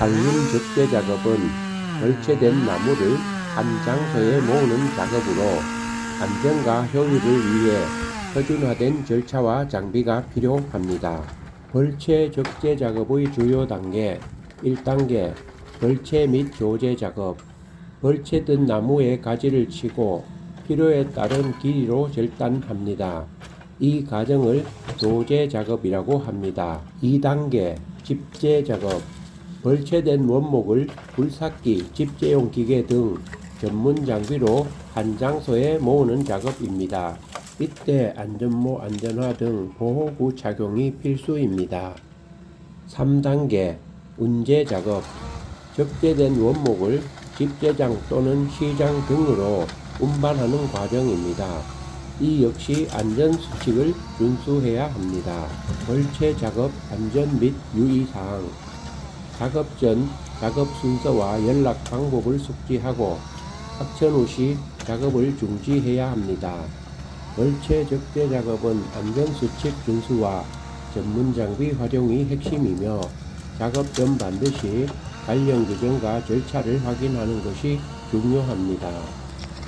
한림 적재 작업은 벌채된 나무를 한 장소에 모으는 작업으로 안전과 효율을 위해 표준화된 절차와 장비가 필요합니다. 벌채 적재 작업의 주요 단계 1단계 벌채 및 조제 작업 벌채 든 나무에 가지를 치고 필요에 따른 길이로 절단합니다. 이 과정을 조제 작업이라고 합니다. 2단계 집재 작업 벌채된 원목을 굴삭기, 집재용 기계 등 전문 장비로 한 장소에 모으는 작업입니다. 이때 안전모 안전화 등 보호구 착용이 필수입니다. 3단계 운제 작업 적재된 원목을 집재장 또는 시장 등으로 운반하는 과정입니다. 이 역시 안전수칙을 준수해야 합니다. 벌채 작업 안전 및 유의사항 작업 전 작업 순서와 연락 방법을 숙지하고 확천 후 시 작업을 중지해야 합니다. 벌채 적재 작업은 안전수칙 준수와 전문 장비 활용이 핵심이며 작업 전 반드시 관련 규정과 절차를 확인하는 것이 중요합니다.